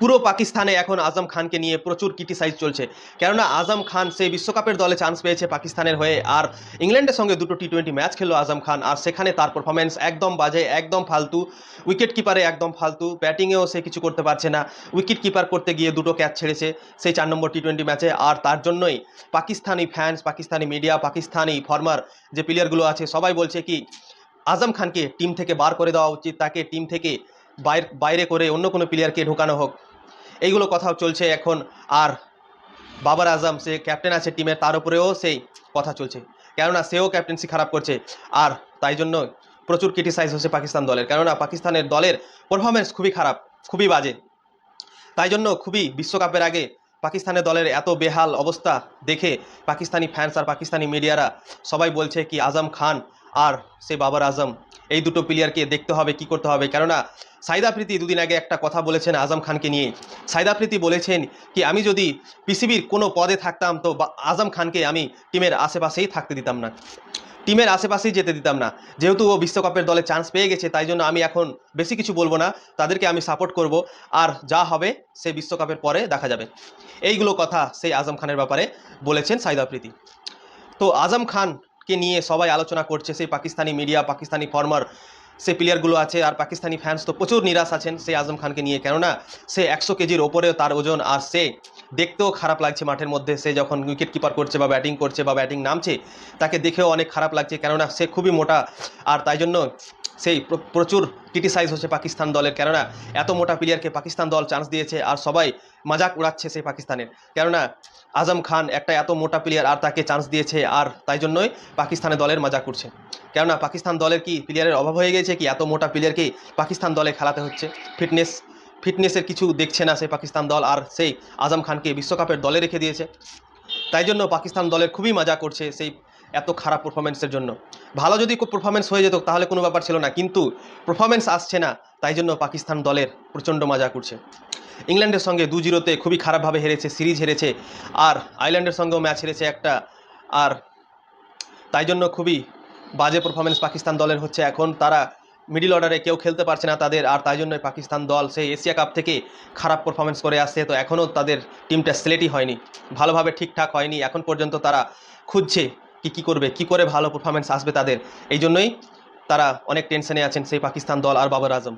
পুরো পাকিস্তানে এখন আজম খানকে নিয়ে প্রচুর ক্রিটিসাইজ চলছে। কেননা আজম খান সেই বিশ্বকাপের দলে চান্স পেয়েছে পাকিস্তানের হয়ে, আর ইংল্যান্ডের সঙ্গে দুটো টি টোয়েন্টি ম্যাচ খেললো আজম খান, আর সেখানে তার পারফরমেন্স একদম বাজে, একদম ফালতু। উইকেট কিপারে একদম ফালতু ব্যাটিংয়েও সে কিছু করতে পারছে না। উইকেট কিপার করতে গিয়ে দুটো ক্যাচ ছেড়েছে সেই চার নম্বর টি টোয়েন্টি ম্যাচে আর তার জন্যই Pakistani fans Pakistani media Pakistani former যে প্লেয়ারগুলো আছে, সবাই বলছে কি, আজম খানকে টিম থেকে বার করে দেওয়া উচিত, তাকে টিম থেকে বাইর, বাইরে করে অন্য কোনো প্লেয়ারকে ঢোকানো হোক। এইগুলো কথাও চলছে এখন। আর বাবার আজম, সে ক্যাপ্টেন আছে টিমের তার উপরেও সেই কথা চলছে। কেননা সেও ক্যাপ্টেন্সি খারাপ করছে। আর তাই জন্য প্রচুর ক্রিটিসাইজ হচ্ছে পাকিস্তান দলের। কেননা পাকিস্তানের দলের পারফরমেন্স খুবই খারাপ, খুবই বাজে। তাই জন্য খুবই বিশ্বকাপের আগে পাকিস্তানের দলের এত বেহাল অবস্থা দেখে পাকিস্তানি ফ্যান্স আর পাকিস্তানি মিডিয়ারা সবাই বলছে কি, আজম খান আর সে বাবার আজম, এই দুটো প্লেয়ারকে দেখতে হবে, কি করতে হবে? কেননা, সাইদা প্রীতি দুদিন আগে একটা কথা বলেছেন আজম খানকে নিয়ে। সাইদা প্রীতি বলেছেন কি, আমি যদি পিসিবির কোনো পদে থাকতাম, তো আজম খানকে আমি টিমের আশেপাশেই থাকতে দিতাম না। টিমের আশেপাশেই যেতে দিতাম না। যেহেতু ও বিশ্বকাপের দলে চান্স পেয়ে গেছে, তাই জন্য আমি এখন বেশি কিছু বলব না। তাদেরকে আমি সাপোর্ট করব। আর যা হবে, সে বিশ্বকাপের পরে দেখা যাবে। এইগুলো কথা সেই আজম খানের ব্যাপারে বলেছেন সাইদা প্রীতি তো আজম খানকে নিয়ে সবাই আলোচনা করছে, সেই পাকিস্তানি মিডিয়া পাকিস্তানি ফর্মার সে প্লেয়ারগুলো আছে আর পাকিস্তানি ফ্যান্স তো প্রচুর নিরাশ আছেন, সেই আজম খানকে নিয়ে। কেননা সে একশো কেজির ওপরেও তার ওজন আর সে দেখতেও খারাপ লাগছে মাঠের মধ্যে। সে যখন উইকেট কিপার করছে বা ব্যাটিং করছে বা ব্যাটিং নামছে, তাকে দেখেও অনেক খারাপ লাগছে। কেননা সে খুবই মোটা। আর তাই জন্য সেই প্রচুর ক্রিটিসাইজ হচ্ছে পাকিস্তান দলের। কেননা এত মোটা প্লেয়ারকে পাকিস্তান দল চান্স দিয়েছে আর সবাই মজাক উড়াচ্ছে সেই পাকিস্তানের। কেননা আজম খান একটা এত মোটা প্লেয়ার আর তাকে চান্স দিয়েছে আর তাই জন্যই পাকিস্তানের দলের মজা করছে কেননা পাকিস্তান দলের কি প্লেয়ারের অভাব হয়ে গেছে কি এত মোটা প্লেয়ারকে পাকিস্তান দলে খেলাতে হচ্ছে? ফিটনেস ফিটনেসের কিছু দেখছে না সেই পাকিস্তান দল আর সেই আজম খানকে বিশ্বকাপের দলে রেখে দিয়েছে। তাই জন্য পাকিস্তান দলের খুবই মজা করছে সেই এত খারাপ পারফরমেন্সের জন্য। ভালো যদি পারফরমেন্স হয়ে যেত, তাহলে কোনো ব্যাপার ছিল না। কিন্তু পারফরমেন্স আসছে না, তাই জন্য পাকিস্তান দলের প্রচণ্ড মজা করছে। ইংল্যান্ডের সঙ্গে দু জিরোতে খুবই খারাপভাবে হেরেছে, সিরিজ হেরেছে, আর আয়ারল্যান্ডের সঙ্গেও ম্যাচ হেরেছে একটা, আর তাই জন্য খুবই বাজে পারফরমেন্স পাকিস্তান দলের হচ্ছে। এখন তারা মিডিল অর্ডারে কেউ খেলতে পারছে না তাদের, আর তাই জন্যই পাকিস্তান দল সেই এশিয়া কাপ থেকে খারাপ পারফরমেন্স করে আসছে। তো এখনও তাদের টিমটা সিলেটই হয়নি। ভালোভাবে ঠিকঠাক হয়নি। এখন পর্যন্ত তারা খুঁজছে কি কি করবে, কি করে ভালো পারফরমেন্স আসবে তাদের। এই জন্যই তারা অনেক টেনশনে আছেন সেই পাকিস্তান দল আর বাবর আজম।